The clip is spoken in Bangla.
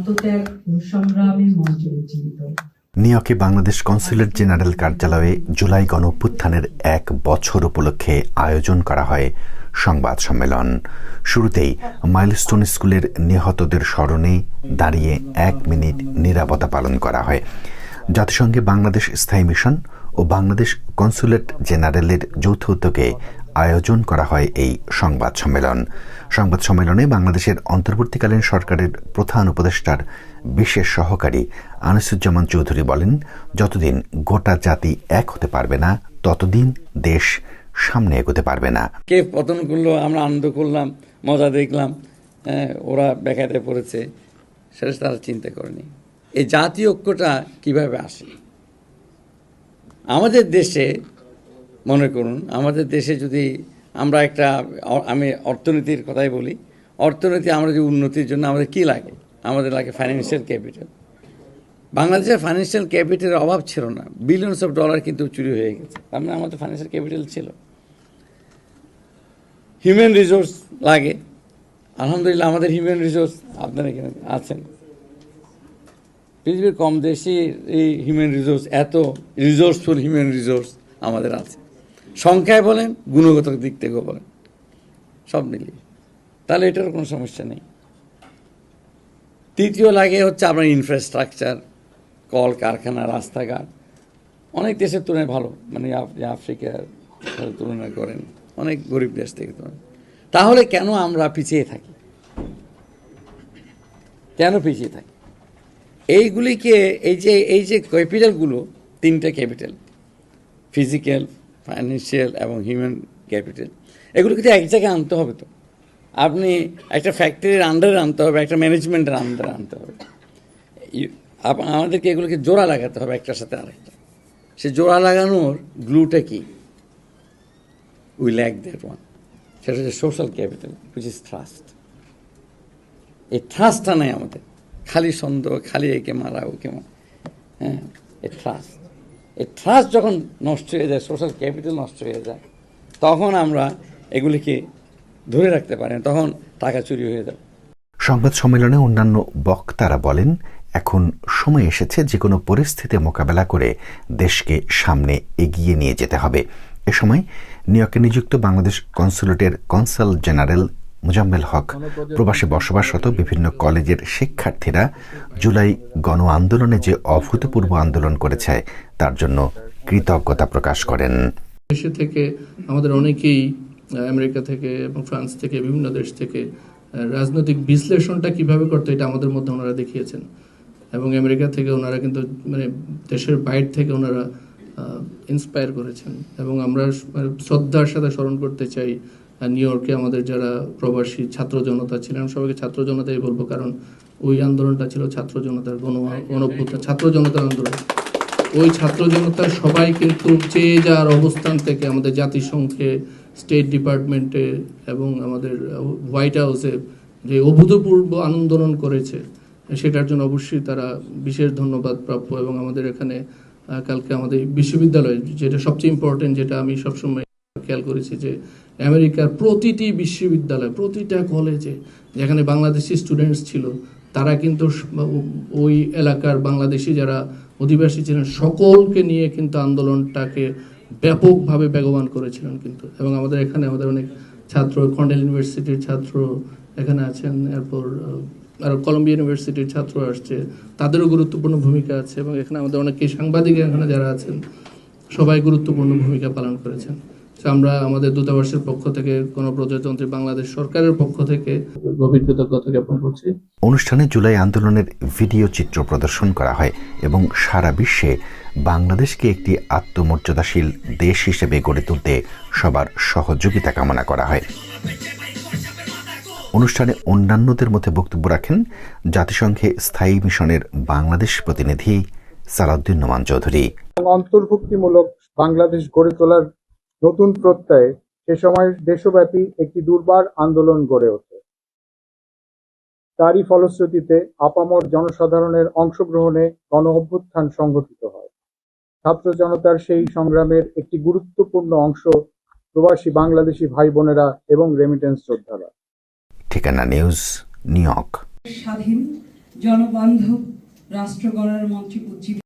আত্মত্যাগ ও সংগ্রামের উজ্জীবিত বাংলাদেশ কনসুলেট জেনারেল কার্যালয়ে জুলাই গণ অভ্যুত্থানের এক বছর উপলক্ষে আয়োজন করা হয় সংবাদ সম্মেলন। শুরুতেই মাইলস্টোন স্কুলের নিহতদের স্মরণে দাঁড়িয়ে এক মিনিট নিরাপত্তা পালন করা হয়। জাতিসংঘে বাংলাদেশ স্থায়ী মিশন ও বাংলাদেশ কনসুলেট জেনারেলের যৌথ উদ্যোগে আয়োজন করা হয় এই সংবাদ সম্মেলন। সংবাদ সম্মেলনে বাংলাদেশের অন্তর্বর্তীকালীন সরকারের প্রধান উপদেষ্টার বিশেষ সহকারী আনিসুজ্জামান চৌধুরী বলেন যতদিন গোটা জাতি এক হতে পারবে না ততদিন দেশ সামনে এগোতে পারবে না। কে পতন করল আমরা আনন্দ করলাম মজা দেখলাম হ্যাঁ, ওরা বেকাতে পড়েছে সেটা তারা চিন্তা করেনি। এই জাতীয় ঐক্যটা কীভাবে আসে? আমাদের দেশে মনে করুন, আমাদের দেশে যদি আমরা একটা, আমি অর্থনীতির কথাই বলি, অর্থনীতি আমরা যে উন্নতির জন্য আমাদের কি লাগে? আমাদের লাগে ফাইন্যান্সিয়াল ক্যাপিটাল বাংলাদেশের ফাইন্যান্সিয়াল ক্যাপিটালের অভাব ছিল না। বিলিয়নস অফ ডলার কিন্তু চুরি হয়ে গেছে। তার মানে আমাদের ফাইন্যান্সিয়াল ক্যাপিটাল ছিল। হিউম্যান রিসোর্স লাগে। আলহামদুলিল্লাহ আমাদের হিউম্যান রিসোর্স আপনারা এখানে আছেন। পৃথিবীর কম দেশে এই হিউম্যান রিসোর্স এত রিসোর্সফুল হিউম্যান রিসোর্স আমাদের আছে। সংখ্যায় বলেন, গুণগত দিক থেকেও বলেন, সব মিলিয়ে। তাহলে এটার কোনো সমস্যা নেই। তৃতীয় লাগে হচ্ছে আপনার ইনফ্রাস্ট্রাকচার কল, কারখানা, রাস্তাঘাট। অনেক দেশের তুলনায় ভালো মানে আপনি আফ্রিকার তুলনা করেন, অনেক গরিব দেশ থেকে তুলনা। তাহলে কেন আমরা পিছিয়ে থাকি? কেন পিছিয়ে থাকি? এইগুলিকে, এই যে এই যে ক্যাপিটালগুলো তিনটে ক্যাপিটাল ফিজিক্যাল ফাইন্যান্সিয়াল এবং হিউম্যান ক্যাপিটাল এগুলো কিন্তু এক জায়গায় আনতে হবে তো। আপনি একটা ফ্যাক্টরির আন্ডারে আনতে হবে, একটা ম্যানেজমেন্টের আন্ডারে আনতে হবে। আমাদেরকে এগুলোকে জোড়া লাগাতে হবে একটার সাথে আরেকটা। সে জোড়া লাগানোর গ্লুটা কি? উই ল্যাক দ্যাট ওয়ান সেটা হচ্ছে social capital which is trust এই ট্রাস্টটা নেই আমাদের। খালি সন্দেহ, খালি একে মারা, ওকে মারা হ্যাঁ এই ট্রাস্ট এই ট্রাস্ট যখন নষ্ট হয়ে যায় সোশ্যাল ক্যাপিটাল নষ্ট হয়ে যায়, তখন আমরা এগুলিকে ধরে রাখতে পারি তখন টাকা চুরি হয়ে যাবে সংবাদ সম্মেলনে অন্যান্য বক্তারা বলেন, এখন সময় এসেছে যে কোনো পরিস্থিতি মোকাবেলা করে দেশকে সামনে এগিয়ে নিয়ে যেতে হবে। এ সময় নিউইয়র্কে নিযুক্ত বাংলাদেশ কনসুলেটের কনসাল জেনারেল মুজাম্মেল হক। প্রবাসে বসবাসরত বিভিন্ন কলেজের শিক্ষার্থীরা জুলাই গণ আন্দোলনে যে অভূতপূর্ব আন্দোলন করেছে, তার জন্য কৃতজ্ঞতা প্রকাশ করেন। দেশে থেকে আমাদের অনেকেই আমেরিকা থেকে এবং ফ্রান্স থেকে, বিভিন্ন দেশ থেকে রাজনৈতিক বিশ্লেষণটা কীভাবে করতে এটা আমাদের মধ্যে ওনারা দেখিয়েছেন। এবং আমেরিকা থেকে ওনারা কিন্তু মানে দেশের বাইরে থেকে ওনারা ইন্সপায়ার করেছেন। এবং আমরা মানে শ্রদ্ধার সাথে স্মরণ করতে চাই নিউ ইয়র্কে আমাদের যারা প্রবাসী ছাত্র জনতা ছিলেন সবাইকে ছাত্র জনতাই বলব কারণ ওই আন্দোলনটা ছিল ছাত্র জনতার গণ গণভ্যুত্থান ছাত্র জনতার আন্দোলন। ওই ছাত্র জনতা সবাই কিন্তু চেয়ে যাওয়ার অবস্থান থেকে আমাদের জাতিসংঘে স্টেট ডিপার্টমেন্টে এবং আমাদের হোয়াইট হাউসে যে অভূতপূর্ব আন্দোলন করেছে সেটার জন্য অবশ্যই তারা বিশেষ ধন্যবাদ প্রাপ্য এবং আমাদের এখানে কালকে আমাদের বিশ্ববিদ্যালয় যেটা সবচেয়ে ইম্পর্টেন্ট যেটা আমি সবসময় খেয়াল করেছি যে আমেরিকার প্রতিটি বিশ্ববিদ্যালয়, প্রতিটা কলেজে যেখানে বাংলাদেশি স্টুডেন্টস ছিল, তারা কিন্তু ওই এলাকার বাংলাদেশি যারা অধিবাসী ছিলেন, সকলকে নিয়ে কিন্তু আন্দোলনটাকে ব্যাপকভাবে বেগবান করেছিলেন কিন্তু। এবং আমাদের এখানে আমাদের অনেক ছাত্র কর্নেল ইউনিভার্সিটির ছাত্র এখানে আছেন, এরপর আরও কলম্বিয়া ইউনিভার্সিটির ছাত্র আসছে, তাদেরও গুরুত্বপূর্ণ ভূমিকা আছে এবং এখানে আমাদের অনেকেই সাংবাদিক এখানে যারা আছেন, সবাই গুরুত্বপূর্ণ ভূমিকা পালন করেছেন। আমরা আমাদের দূতাবাসের পক্ষ থেকে গণপ্রজাতন্ত্রী বাংলাদেশ সরকারের পক্ষ থেকে গভীর কৃতজ্ঞতা জ্ঞাপন করছি। অনুষ্ঠানে জুলাই আন্দোলনের ভিডিও চিত্র প্রদর্শন করা হয় এবং সারা বিশ্বে বাংলাদেশকে একটি আত্মমর্যাদাশীল দেশ হিসেবে গড়ে তুলতে সবার সহযোগিতা কামনা করা হয়। অনুষ্ঠানে অন্যান্যদের মধ্যে বক্তব্য রাখেন জাতিসংঘে স্থায়ী মিশনের বাংলাদেশ প্রতিনিধি সালাউদ্দিন নোমান চৌধুরী। এবং অন্তর্ভুক্তিমূলক বাংলাদেশ গড়ে তোলার নতুন প্রত্যয়ে সে সময় দেশব্যাপী একটি দুর্বার আন্দোলন গড়ে ওঠে। তারই ফলশ্রুতিতে আপামর জনসাধারণের অংশগ্রহণে গণ অভ্যুত্থান সংঘটিত হয়। ছাত্র জনতার সেই সংগ্রামের একটি গুরুত্বপূর্ণ অংশ প্রবাসী বাংলাদেশি ভাই বোনেরা এবং রেমিটেন্স যোদ্ধারা ঠিকানা নিউজ নিউ ইয়র্ক। স্বাধীন জনবান্ধব রাষ্ট্র গড়ার মন্ত্রী উজ্জীবিত